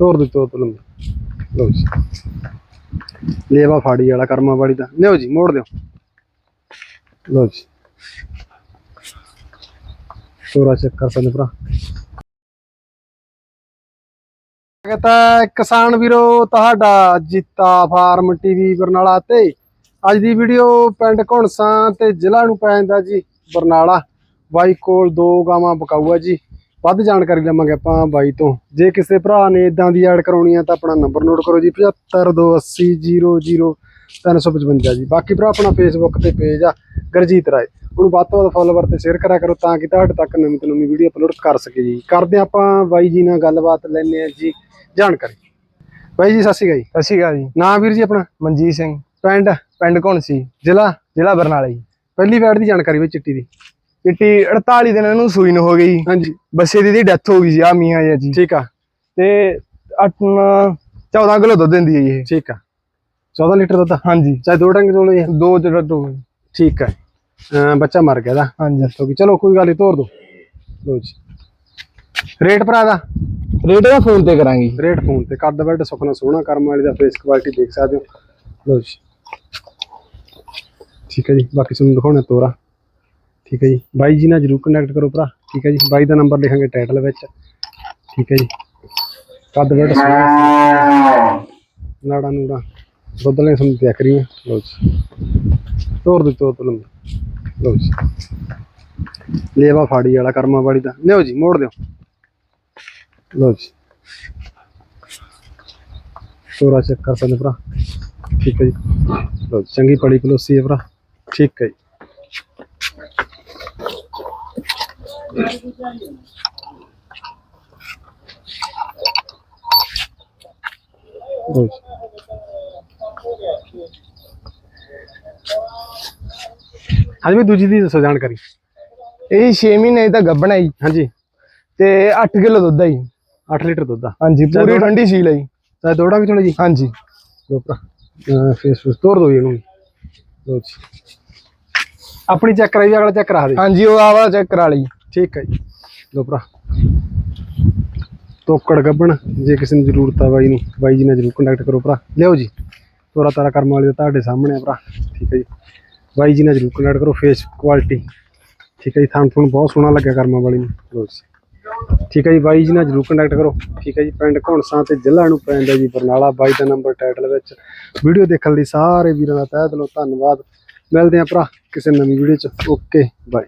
ਤੋਰ ਦੇ, ਤੋਰ ਤੋਂ ਲੰਬਾ ਲਓ ਜੀ। ਲੇਵਾ ਫਾੜੀ ਵਾਲਾ, ਕਰਮਾ ਵਾਲੀ ਦਾ। ਲਿਓ ਜੀ, ਮੋੜ ਦਿਓ। ਲਓ ਜੀ। ਤੋਰਾ ਚੈੱਕ ਕਰ ਭਰਾ। ਕਹਤਾ ਕਿਸਾਨ ਵੀਰੋ, ਤੁਹਾਡਾ ਜੀਤਾ ਫਾਰਮ ਟੀਵੀ ਬਰਨਾਲਾ ਤੇ। ਅੱਜ ਦੀ ਵੀਡੀਓ ਪਿੰਡ ਘੁਣਸਾਂ ਤੇ ਜ਼ਿਲ੍ਹਾ ਨੂੰ ਪੈ ਜਾਂਦਾ ਜੀ, ਬਰਨਾਲਾ। ਬਾਈ ਕੋਲ ਦੋ ਗਾਵਾਂ ਬਕਾਊਆ ਜੀ। ਵੱਧ ਜਾਣਕਾਰੀ ਲਵਾਂਗੇ ਆਪਾਂ ਬਾਈ ਤੋਂ। ਜੇ ਕਿਸੇ ਭਰਾ ਨੇ ਇਦਾਂ ਦੀ ਐਡ ਕਰਾਉਣੀ ਆ ਤਾਂ ਆਪਣਾ ਨੰਬਰ ਨੋਟ ਕਰੋ ਜੀ 7528000355 ਜੀ। ਬਾਕੀ ਭਰਾ ਆਪਣਾ ਫੇਸਬੁੱਕ ਤੇ ਪੇਜ ਆ ਗਰਜੀਤ ਰਾਏ। ਉਹਨੂੰ ਵੱਧ ਤੋਂ ਵੱਧ ਫੋਲੋਵਰ ਤੇ ਸ਼ੇਅਰ ਕਰਿਆ ਕਰੋ ਤਾਂ ਕਿ ਤੁਹਾਡੇ ਤੱਕ ਨਵੀਂ ਤੋਂ ਨਵੀਂ ਵੀਡੀਓ ਅਪਲੋਡ ਕਰ ਸਕੇ ਜੀ। ਕਰਦੇ ਆਪਾਂ ਬਾਈ ਜੀ ਨਾਲ ਗੱਲਬਾਤ ਲੈਣੇ ਆ ਜੀ ਜਾਣਕਾਰੀ। ਬਾਈ ਜੀ ਸਤਿ ਸ਼੍ਰੀ ਅਕਾਲ ਜੀ। ਸਤਿ ਸ਼੍ਰੀ ਅਕਾਲ ਜੀ। ਨਾਂ ਵੀਰ ਜੀ ਆਪਣਾ? ਮਨਜੀਤ ਸਿੰਘ। ਪਿੰਡ? ਪਿੰਡ ਕੌਣ ਸੀ ਜ਼ਿਲ੍ਹਾ ਜ਼ਿਲ੍ਹਾ ਬਰਨਾਲਾ ਜੀ। ਪਹਿਲੀ ਵੈਡ ਦੀ ਜਾਣਕਾਰੀ ਵਿੱਚ ਚਿੱਟੀ ਦੀ। ਚਿੱਟੀ 48 ਦਿਨਾਂ ਨੂੰ ਸੂਈ ਨੂੰ ਹੋ ਗਈ। ਹਾਂਜੀ। ਬੱਸੇ ਦੀ ਦੀ ਡੈਥ ਹੋ ਗਈ ਸੀ ਆ ਮੀਆਂ ਜੀ ਜੀ। ਠੀਕ ਆ। ਤੇ 8 14 ਕਿਲੋ ਦੁੱਧ ਦਿੰਦੀ ਹੈ ਇਹ। ਠੀਕ ਆ। 14 ਲੀਟਰ ਦੁੱਧ। ਹਾਂਜੀ। ਚਾਹੇ ਦੋ ਟੰਗ ਦੋਲੇ ਦੋ ਜਿਹੜਾ ਦੋ ਠੀਕ ਹੈ ਬੱਚਾ ਮਰ ਗਿਆ ਦਾ ਹਾਂਜੀ। ਹੋ ਗਈ ਚਲੋ ਕੋਈ ਗੱਲ ਨਹੀਂ ਤੋਰ ਦੋ। ਲੋ ਜੀ। ਰੇਟ ਭਰਾ ਦਾ? ਰੇਟ ਦਾ ਫੋਨ ਤੇ ਕਰਾਂਗੇ। ਰੇਟ ਫੋਨ ਤੇ। ਕੱਦ ਬੈਡ ਸੁਖਣਾ ਸੋਹਣਾ ਕਰਮ ਵਾਲੀ ਦਾ ਫੇਸ ਕੁਆਲਿਟੀ ਦੇਖ ਸਕਦੇ ਹੋ। ਲੋ ਜੀ। ਠੀਕ ਹੈ ਜੀ ਬਾਕੀ ਤੁਹਾਨੂੰ ਦਿਖਾਉਣਾ ਤੋਰਾ। ਠੀਕ ਹੈ ਜੀ। ਬਾਈ ਜੀ ਨਾਲ ਜਰੂਰ ਕੰਟੈਕਟ ਕਰੋ ਭਰਾ। ਠੀਕ ਹੈ ਜੀ। ਬਾਈ ਦਾ ਨੰਬਰ ਲਿਖਾਂਗੇ ਟਾਈਟਲ ਵਿੱਚ। ਠੀਕ ਹੈ ਜੀ। ਕੱਦ ਬੈਡ ਨਾੜਾ ਨੂੜਾ। ਦੁੱਧ ਲੈ ਤੁਹਾਨੂੰ ਦੇਖ ਰਹੀ ਲੋ ਜੀ। ਤੋਰ ਦੇ ਤੋਰ ਤੋਂ ਲੰਬਾ। ਜੀ। ਲੇਵਾ ਫਾੜੀ ਵਾਲਾ, ਕਰਮਾ ਵਾਲੀ ਦਾ। ਲਿਓ ਜੀ, ਮੋੜ ਦਿਓ। ਲਓ ਜੀ। ਤੋਰਾ ਚੈੱਕ ਕਰ ਸਕਦੇ ਭਰਾ। ਠੀਕ ਹੈ ਜੀ। ਲਓ ਚੰਗੀ ਪੜੀ ਪਲੋਸੀ ਹੈ ਭਰਾ। ਠੀਕ ਹੈ ਜੀ ਲਓ ਜੀ ਹਾਂਜੀ ਵੀ ਦੂਜੀ ਦੀ ਦੱਸੋ ਜਾਣਕਾਰੀ। ਇਹ 6 ਮਹੀਨੇ ਦੀ ਤਾਂ ਗੱਭਣਾ ਜੀ। ਹਾਂਜੀ। ਤੇ 8 ਕਿਲੋ ਦੁੱਧ ਆ ਜੀ। 8 ਲੀਟਰ ਦੁੱਧ ਆ। ਹਾਂਜੀ ਪੂਰੀ। ਠੰਡੀ ਸੀਲ ਆ ਜੀ। ਚਾਹੇ ਦੋੜਾ ਵੀ ਚਲੋ ਜੀ। ਹਾਂਜੀ। ਲੋ ਭਰਾ ਫੇਸ ਫੇਸ ਤੋੜ ਦੋ ਇਹਨੂੰ ਲੋ ਜੀ। ਆਪਣੀ ਚੈੱਕ ਕਰਾਈ ਅਗਲਾ ਚੈੱਕ ਕਰਾ ਦੇ। ਹਾਂਜੀ ਉਹ ਆਵਾ ਚੈੱਕ ਕਰਾ ਲਈ। ਠੀਕ ਹੈ ਜੀ। ਲੋ ਭਰਾ। ਤੋਕੜ ਗੱਬਣ, ਜੇ ਕਿਸੇ ਨੂੰ ਜ਼ਰੂਰਤ ਆ ਬਾਈ ਨੂੰ, ਬਾਈ ਜੀ ਨਾਲ ਜ਼ਰੂਰ ਕੰਟੈਕਟ ਕਰੋ ਭਰਾ। ਲਿਓ ਜੀ। ਤੋਰਾ ਤਾਰਾ ਕਰਮ ਵਾਲੇ ਦਾ ਤੁਹਾਡੇ ਸਾਹਮਣੇ ਆ ਭਰਾ। ਠੀਕ ਹੈ ਜੀ। ਬਾਈ ਜੀ ਨਾਲ ਜ਼ਰੂਰ ਕੰਟੈਕਟ ਕਰੋ ਫੇਸ ਕੁਆਲਿਟੀ ਠੀਕ ਹੈ ਜੀ, ਥਾਂ ਤੁਹਾਨੂੰ ਬਹੁਤ ਸੋਹਣਾ ਲੱਗਿਆ ਕਰਮਾਂ ਵਾਲੀ ਨੂੰ। ਲੋ ਜੀ। ਠੀਕ ਹੈ ਜੀ, ਬਾਈ ਜੀ ਨਾਲ ਜ਼ਰੂਰ ਕੰਟੈਕਟ ਕਰੋ। ਠੀਕ ਹੈ ਜੀ, ਪਿੰਡ ਘੁਣਸਾਂ ਤੇ ਜ਼ਿਲ੍ਹਾ ਨੂੰ ਪੈਂਦਾ ਜੀ, ਬਰਨਾਲਾ। ਬਾਈ ਦਾ ਨੰਬਰ ਟਾਈਟਲ ਵਿੱਚ ਵੀਡੀਓ ਦੇਖਣ ਲਈ ਸਾਰੇ ਵੀਰਾਂ ਦਾ ਤਹਿ ਦਿਲੋਂ ਧੰਨਵਾਦ। ਮਿਲਦੇ ਆਂ ਭਰਾ ਕਿਸੇ ਨਵੀਂ ਵੀਡੀਓ ਚ। Okay bye